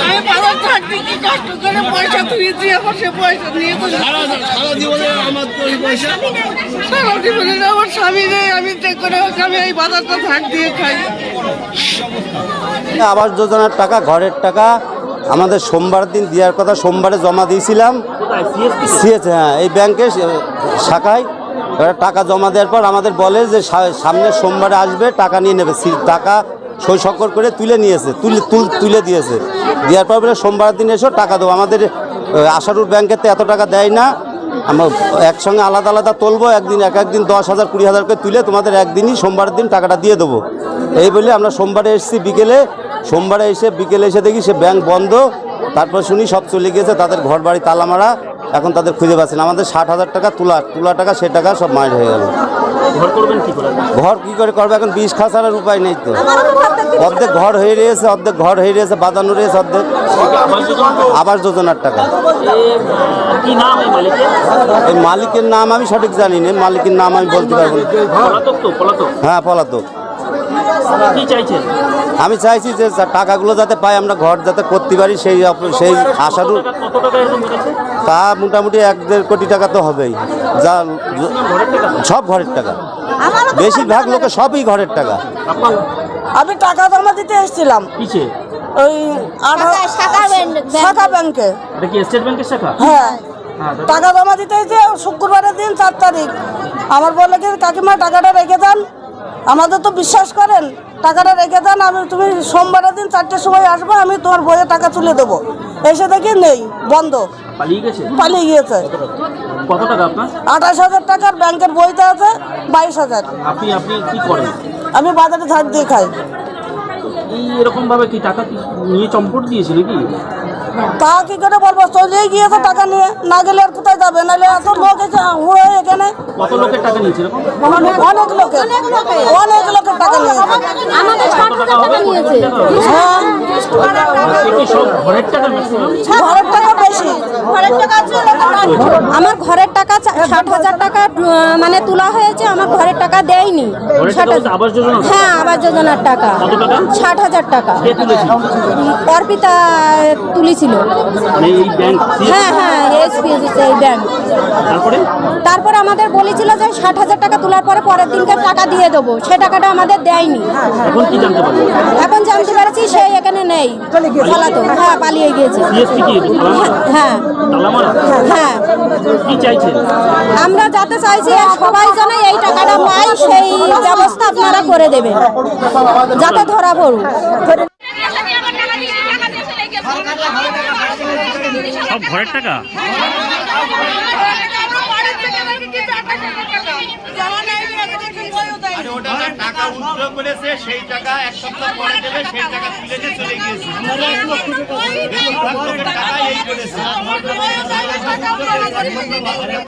আমি বাবার থাকতে কি কষ্ট করে পয়সা তুলেছি আমার সে পয়সা নিয়ে তো সারা সারা জীবনে আমার ওই পয়সা সারা জীবনে আমার স্বামী নেই আমি যে করে হোক আমি এই বাজারটা থাক দিয়ে খাই। আবাস যোজনার টাকা ঘরের টাকা আমাদের সোমবার দিন দেওয়ার কথা সোমবারে জমা দিয়েছিলাম। সিএস হ্যাঁ এই ব্যাংকে শাখায়। এবার টাকা জমা দেওয়ার পর আমাদের বলে যে সামনের সোমবারে আসবে টাকা নিয়ে নেবে। টাকা সই স্বাক্ষর করে তুলে নিয়েছে তুলে তুল- তুলে দিয়েছে। দেওয়ার পর বলে সোমবার দিন এসো টাকা দেবো আমাদের আশারুর ব্যাংকেতে এত টাকা দেয় না। আমরা একসঙ্গে আলাদা আলাদা তুলবো একদিন এক একদিন দশ হাজার কুড়ি হাজার করে তুলে তোমাদের একদিনই সোমবারের দিন টাকাটা দিয়ে দেবো। এই বলে আমরা সোমবারে এসেছি বিকেলে। সোমবারে এসে বিকেলে এসে দেখি সে ব্যাংক বন্ধ। তারপর শুনি সব চলে গিয়েছে তাদের ঘর বাড়ি তালা মারা এখন তাদের খুঁজে পাচ্ছে না। আমাদের ষাট হাজার টাকা তোলা তোলা টাকা সে টাকা সব মায়ের হয়ে গেল। ঘর করবেন কি করে? ঘর কি করে করবে? এখন বিষ খাসার উপায় নেই তো অর্ধেক ঘর হয়ে রয়েছে অর্ধেক ঘর হয়ে রয়েছে বাঁধানো রয়েছে অর্ধেক আবাস যোজনার টাকা। এই মালিকের? নাম আমি সঠিক জানি না মালিকের নাম আমি বলতে পারব হ্যাঁ পলাতক। আমি চাইছি যে টাকাগুলো যাতে পাই আমরা ঘর যাতে করতে পারি সেই সেই আশারু তা মোটামুটি এক দেড় কোটি টাকা তো হবেই। যা সব ঘরের টাকা। বেশিরভাগ লোকে সবই ঘরের টাকা। আমি টাকা জমা দিতে এসেছিলাম। কিসে? ওই আঠারো- শাখা ব্যাংকে এটা কি স্টেট ব্যাংকের শাখা? হ্যাঁ। হ্যাঁ টাকা জমা দিতে হয়েছে শুক্রবারের দিন চার তারিখ। আমার বলে কি কাকিমা টাকাটা রেখে দেন। আমাদের তো বিশ্বাস করেন টাকাটা রেখে দেন আমি তুমি সোমবারের দিন চারটের সময় আসব আমি তোমার বইয়ে টাকা তুলে দেবো। এসে দেখি নেই বন্ধ। পালিয়ে গেছে? পালিয়ে গিয়েছে। কত টাকা আপনার? আঠাশ হাজার টাকার ব্যাংকের বইতে আছে বাইশ হাজার। আপনি আপনি কি করেন? আমি বাজারে ধার দিয়ে খাই। এই এরকম ভাবে কি টাকা কি নিয়ে চম্পট দিয়েছে নাকি? তা কি করে বলব? চলেই গিয়েছে টাকা নিয়ে। না গেলে আর কোথায় যাবে? নাহলে এত লোক এসে হুড়ে এখানে। কত লোকের টাকা নিয়েছে অনেক লোকের। অনেক লোকের টাকা নিয়েছে। আমাদের ষাট হাজার টাকা নিয়েছে হ্যাঁ। এ কি সব ঘরের টাকা বেশি। আমার ঘরের টাকা ষাট হাজার টাকা মানে তোলা হয়েছে আমার ঘরের টাকা দেয়নি। হ্যাঁ আবাস যোজনার টাকা। ষাট হাজার টাকা। অর্পিতা তুলেছিল। মানে হ্যাঁ হ্যাঁ এই ব্যাংক তারপরে? আমাদের বলেছিল যে ষাট হাজার টাকা তোলার পরে পরের দিনকে টাকা দিয়ে দেবো। সে টাকাটা আমাদের দেয়নি। এখন জানতে সে এখানে নেই। পালাতো হ্যাঁ পালিয়ে গিয়েছে। হ্যাঁ। হ্যাঁ। আমরা যাতে চাইছি সবাই যেন এই টাকাটা পাই সেই ব্যবস্থা আপনারা করে দেবেন। যাতে ধরা পড়ুক। সব ঘরের টাকা? টাকা উদ্র করেছে সেই টাকা এক সপ্তাহ পরে দেবে সেই টাকা তুলে নিয়ে চলে গিয়েছে। টাকা এই করেছে।